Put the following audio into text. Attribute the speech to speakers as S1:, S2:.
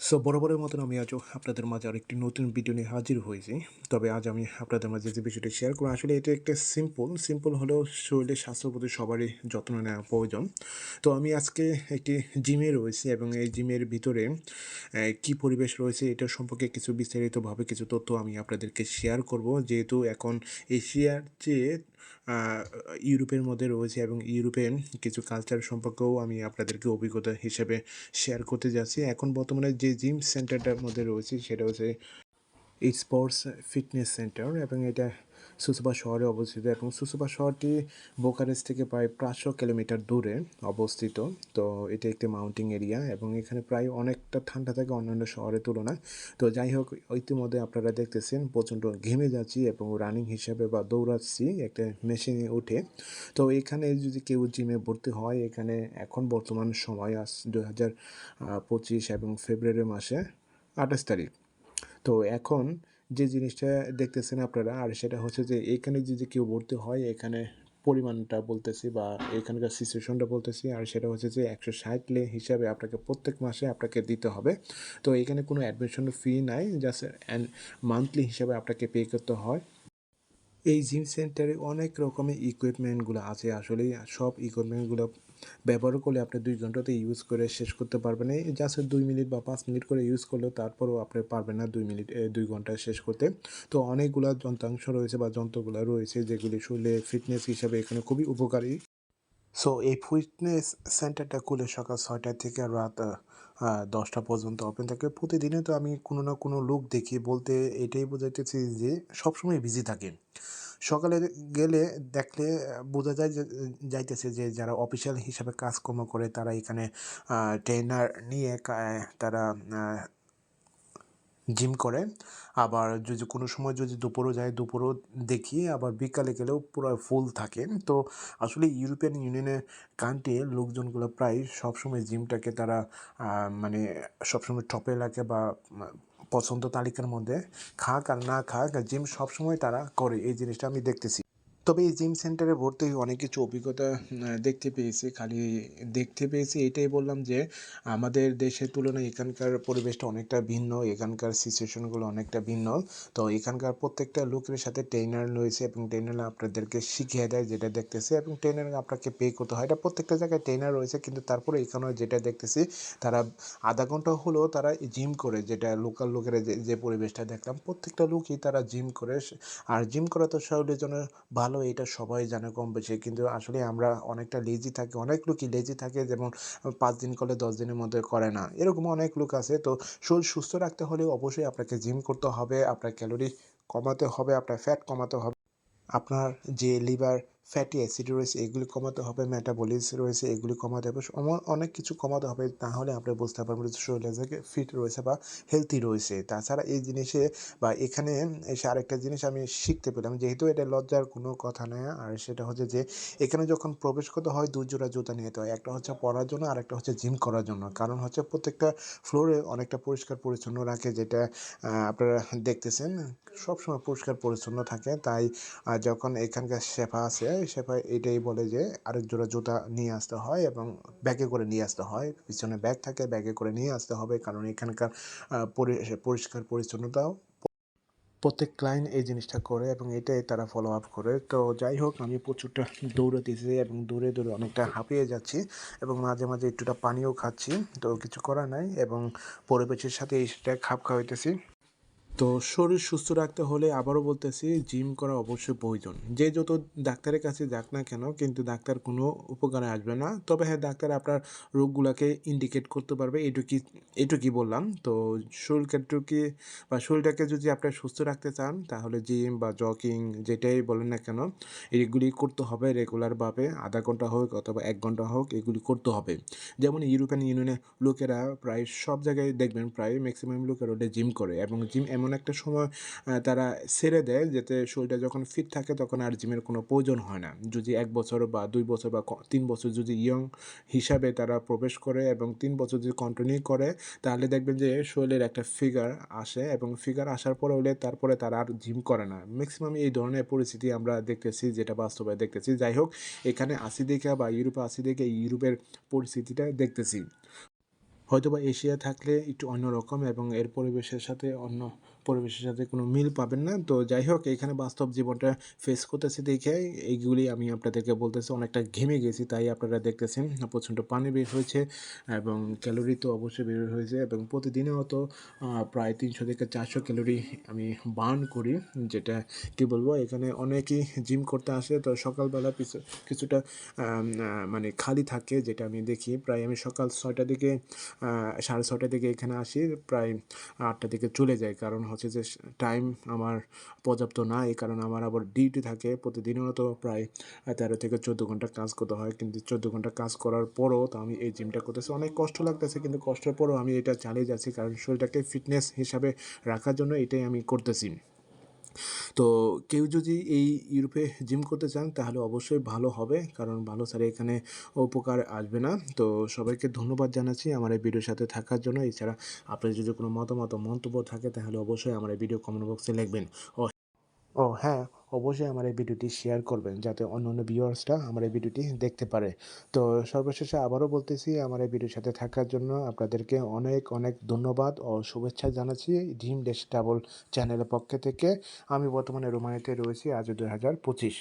S1: So বরাবরের মতন আমি আজও আপনাদের মাঝে আরেকটি নতুন ভিডিও নিয়ে হাজির হয়েছি। তবে আজ আমি আপনাদের মাঝে যে বিষয়টি শেয়ার করব, আসলে এটা একটা সিম্পল সিম্পল হলেও শরীরের স্বাস্থ্যের প্রতি সবারই যত্ন নেওয়া প্রয়োজন। তো আমি আজকে একটি জিমে রয়েছি এবং এই জিমের ভিতরে কি পরিবেশ রয়েছে এটা সম্পর্কে কিছু বিস্তারিতভাবে কিছু তথ্য আমি আপনাদেরকে শেয়ার করব। যেহেতু এখন এশিয়ার চেয়ে ইউরোপের মধ্যে রয়েছে এবং ইউরোপের কিছু কালচার সম্পর্কেও আমি আপনাদেরকে অভিজ্ঞতা হিসেবে শেয়ার করতে যাচ্ছি। এখন বর্তমানে যে জিম সেন্টারটার মধ্যে রয়েছে, সেটা হচ্ছে স্পোর্টস ফিটনেস সেন্টার এবং এটা সুসুবা শহরে অবস্থিত এবং সুসুবা শহরটি বোকারেস্ট থেকে প্রায় পাঁচশো কিলোমিটার দূরে অবস্থিত। তো এটা একটি মাউন্টিং এরিয়া এবং এখানে প্রায় অনেকটা ঠান্ডা থাকে অন্যান্য শহরের তুলনায়। তো যাই হোক, ইতিমধ্যে আপনারা দেখতেছেন প্রচণ্ড ঘেমে যাচ্ছি এবং রানিং হিসাবে বা দৌড়াচ্ছি একটা মেশিনে উঠে। তো এখানে যদি কেউ জিমে ভর্তি হয়, এখানে এখন বর্তমান সময় আস দু হাজার পঁচিশ এবং ফেব্রুয়ারি মাসে আঠাশ তারিখ। তো এখন যে জিনিসটা দেখতেছেন আপনারা, আর সেটা হচ্ছে যে এখানে যদি কেউ ভর্তি হয়, এখানে পরিমাণটা বলতেছি বা এখানকার সিচুয়েশনটা বলতেছি, আর সেটা হচ্ছে যে একশো ষাট লে হিসাবে আপনাকে প্রত্যেক মাসে আপনাকে দিতে হবে। তো এখানে কোনো অ্যাডমিশন ফি নাই জাস্ট অ্যান্ড মান্থলি হিসাবে আপনাকে পে করতে হয়। এই জিম সেন্টারে অনেক রকমের ইকুইপমেন্টগুলো আছে, আসলে সব ইকুইপমেন্টগুলো ব্যবহার করলে আপনি দুই ঘন্টাতে ইউজ করে শেষ করতে পারবেন। এই জাস্ট দুই মিনিট বা পাঁচ মিনিট করে ইউজ করলেও তারপরেও আপনি পারবেন না দুই মিনিট দুই ঘণ্টা শেষ করতে। তো অনেকগুলো যন্ত্রাংশ রয়েছে বা যন্ত্রগুলো রয়েছে যেগুলি শরীরে ফিটনেস হিসাবে এখানে খুবই উপকারী। সো এই ফিটনেস সেন্টারটা খুলে সকাল ছয়টা থেকে রাত দশটা পর্যন্ত ওপেন থাকে। প্রতিদিনে তো আমি কোনো না কোনো লোক দেখি। বলতে এটাই বোঝাইতেছি যে সবসময় বিজি থাকে সকালে গেলে দেখলে, বোঝা যায় যাইতেছে যে, যারা অফিসিয়াল হিসাবে কাজকর্ম করে তারা এখানে ট্রেনার নিয়ে তারা জিম করে। আবার যদি কোনো সময় যদি দুপুরও যায়, দুপুরও দেখি আবার বিকালে গেলেও পুরো ফুল থাকে। তো আসলে ইউরোপিয়ান ইউনিয়নের কান্ট্রির লোকজনগুলো প্রায় সবসময় জিমটাকে তারা মানে সবসময় টপে লাগে বা পছন্দ তালিকার মধ্যে। খাক আর না খাক, জিম সবসময় তারা করে। এই জিনিসটা আমি দেখতেছি। তবে এই জিম সেন্টারে ভর্তি হয়ে অনেক কিছু অভিজ্ঞতা দেখতে পেয়েছি। খালি দেখতে পেয়েছি এটাই বললাম যে, আমাদের দেশের তুলনায় এখানকার পরিবেশটা অনেকটা ভিন্ন, এখানকার সিচুয়েশনগুলো অনেকটা ভিন্ন। তো এখানকার প্রত্যেকটা লোকের সাথে ট্রেনার রয়েছে এবং ট্রেনার আপনাদেরকে শিখিয়ে দেয় যেটা দেখতেছে এবং ট্রেনার আপনাকে পে করতে হয়। এটা প্রত্যেকটা জায়গায় ট্রেনার রয়েছে কিন্তু তারপরে এখানে যেটা দেখতেছি, তারা আধা ঘণ্টা হলেও তারা জিম করে, যেটা লোকাল লোকেরা যে যে পরিবেশটা দেখলাম, প্রত্যেকটা লোকই তারা জিম করে। আর জিম করা তো শরীরের জন্য ভালো এটা সবাই জানে কম বেশি। কিন্তু আসলে আমরা অনেকটা লেজি থাকি, অনেক লোকই লেজি থাকে যেমন পাঁচ দিন করলে দশ দিনের মধ্যে করে না, এরকম অনেক লোক আছে। তো শরীর সুস্থ রাখতে হলে অবশ্যই আপনাকে জিম করতে হবে, আপনার ক্যালোরি কমাতে হবে, আপনার ফ্যাট কমাতে হবে। আপনার যে লিভার ফ্যাটি অ্যাসিড রয়েছে, এগুলি কমাতে হবে মেটাবলিস রয়েছে, এগুলি কমাতে হবে অনেক কিছু কমাতে হবে, তাহলে আপনি বুঝতে পারবেন যে শরীরে যে ফিট রয়েছে বা হেলদি রয়েছে। তাছাড়া এই জিনিসে বা এখানে এসে আরেকটা জিনিস আমি শিখতে পেলাম, যেহেতু এটা লজ্জার কোনো কথা নয়, আর সেটা হচ্ছে যে এখানে যখন প্রবেশ করতে হয়, দুই জোড়া জুতা নিতে হয়, একটা হচ্ছে পরার জন্য আর একটা হচ্ছে জিম করার জন্য। কারণ হচ্ছে প্রত্যেকটা ফ্লোরে অনেকটা পরিষ্কার পরিচ্ছন্ন রাখে, যেটা আপনারা দেখতেছেন, সবসময় পরিষ্কার পরিচ্ছন্ন থাকে, তাই যখন এখানকার শেফা আছে শেফা এটাই বলে যে আরেক জোড়া জুতা নিয়ে আসতে হয় এবং ব্যাগে করে নিয়ে আসতে হয়। পিছনে ব্যাগ থাকে, ব্যাগে করে নিয়ে আসতে হবে কারণ এখানকার পরিষ্কার পরিচ্ছন্নতাও প্রত্যেক ক্লায়েন্ট এই জিনিসটা করে এবং এটাই তারা ফলো আপ করে। তো যাই হোক, আমি প্রচুরটা দৌড়াতেছি এবং দৌড়ে দৌড়ে অনেকটা হাঁপিয়ে যাচ্ছি এবং মাঝে মাঝে একটুটা পানিও খাচ্ছি। তো কিছু করার নাই এবং পরিবেশের সাথে এইটা খাপ খাওয়াইতেছি। তো শরীর সুস্থ রাখতে হলে আবারও বলতেছি জিম করা অবশ্যই প্রয়োজন। যে যত ডাক্তারের কাছে যাক না কেন, কিন্তু ডাক্তার কোনো উপকারে আসবে না। তবে হ্যাঁ ডাক্তার আপনার রোগগুলোকে ইন্ডিকেট করতে পারবে, এটুকি এটুকি বললাম। তো শরীরকে বা শরীরটাকে যদি আপনার সুস্থ রাখতে চান, তাহলে জিম বা জগিং যেটাই বলেন না কেন, এগুলি করতে হবে রেগুলারভাবে আধা ঘণ্টা হোক অথবা এক ঘণ্টা হোক, এগুলি করতে হবে। যেমন ইউরোপিয়ান ইউনিয়নের লোকেরা প্রায় সব জায়গায় দেখবেন, প্রায় ম্যাক্সিমাম লোকেরা ওটা জিম করে এবং জিম এমন একটা সময় তারা ছেড়ে দেয় যাতে শরীরটা যখন ফিট থাকে তখন আর জিমের কোনো প্রয়োজন হয় না। যদি এক বছর বা দুই বছর বা তিন বছর যদি ইয়ং হিসাবে তারা প্রবেশ করে এবং তিন বছর যদি কন্টিনিউ করে, তাহলে দেখবেন যে শরীরের একটা ফিগার আসে এবং ফিগার আসার পরে হলে তারপরে তারা আর জিম করে না। ম্যাক্সিমাম এই ধরনের পরিস্থিতি আমরা দেখতেছি, যেটা বাস্তবে দেখতেছি। যাই হোক, এখানে আসি দেখে বা ইউরোপে আসি দেখে ইউরোপের পরিস্থিতিটা দেখতেছি। হয়তোবা এশিয়া থাকলে একটু অন্যরকম এবং এর পরিবেশের সাথে অন্য পরিবেশের সাথে কোনো মিল পাবেন না। তো যাই হোক এখানে বাস্তব জীবনটা ফেস করতেছি দেখে। এইগুলি আমি আপনাদেরকে বলতেছি অনেকটা ঘেমে গেছি তাই আপনারা দেখতেছেন প্রচণ্ড পানি বের হয়েছে এবং ক্যালোরি তো অবশ্যই বের হয়েছে এবং প্রতিদিনও তো প্রায় তিনশো থেকে চারশো ক্যালোরি আমি বার্ন করি যেটা কি বলব এখানে অনেকেই জিম করতে আসে তো সকালবেলা কিছুটা মানে খালি থাকে যেটা আমি দেখি। প্রায় আমি সকাল ছয়টা আহ, সাড়ে ছটা দিকে এখানে আসি প্রায় আটটা দিকে চলে যাই কারণ হচ্ছে যে টাইম আমার পর্যাপ্ত না, এই কারণে আমার আবার ডিউটি থাকে। প্রতিদিনও তো প্রায় তেরো থেকে চোদ্দ ঘণ্টা কাজ করতে হয়। কিন্তু চোদ্দ ঘণ্টা কাজ করার পরও তো আমি এই জিমটা করতেছি। অনেক কষ্ট লাগতেছে, কিন্তু কষ্টের পরও আমি এটা চালিয়ে যাচ্ছি। কারণ শরীরটাকে ফিটনেস হিসাবে রাখার জন্য এটাই আমি করতেছি। তো কেউ যদি এই ইউরোপে জিম করতে চান, তাহলে অবশ্যই ভালো হবে। কারণ ভালো স্যার এখানে উপকার আসবে না। তো সবাইকে ধন্যবাদ জানাচ্ছি আমার এই ভিডিওর সাথে থাকার জন্য। এছাড়া আপনার যদি কোনো মতামত মন্তব্য থাকে, তাহলে অবশ্যই আমার এই ভিডিও কমেন্ট বক্সে লিখবেন। ও ও হ্যাঁ অবশ্যই আমার এই ভিডিওটি শেয়ার করবেন যাতে অন্য অন্য ভিউয়ার্সরা আমার এই ভিডিওটি দেখতে পারে। তো সর্বশেষে আবারও বলতেছি, আমার এই ভিডিওর সাথে থাকার জন্য আপনাদেরকে অনেক অনেক ধন্যবাদ ও শুভেচ্ছা জানাচ্ছি ড্রিম ডেস্ট ডাবল চ্যানেলের পক্ষে থেকে। আমি বর্তমানে রোমানিতে রয়েছি আজ দুই হাজার পঁচিশ।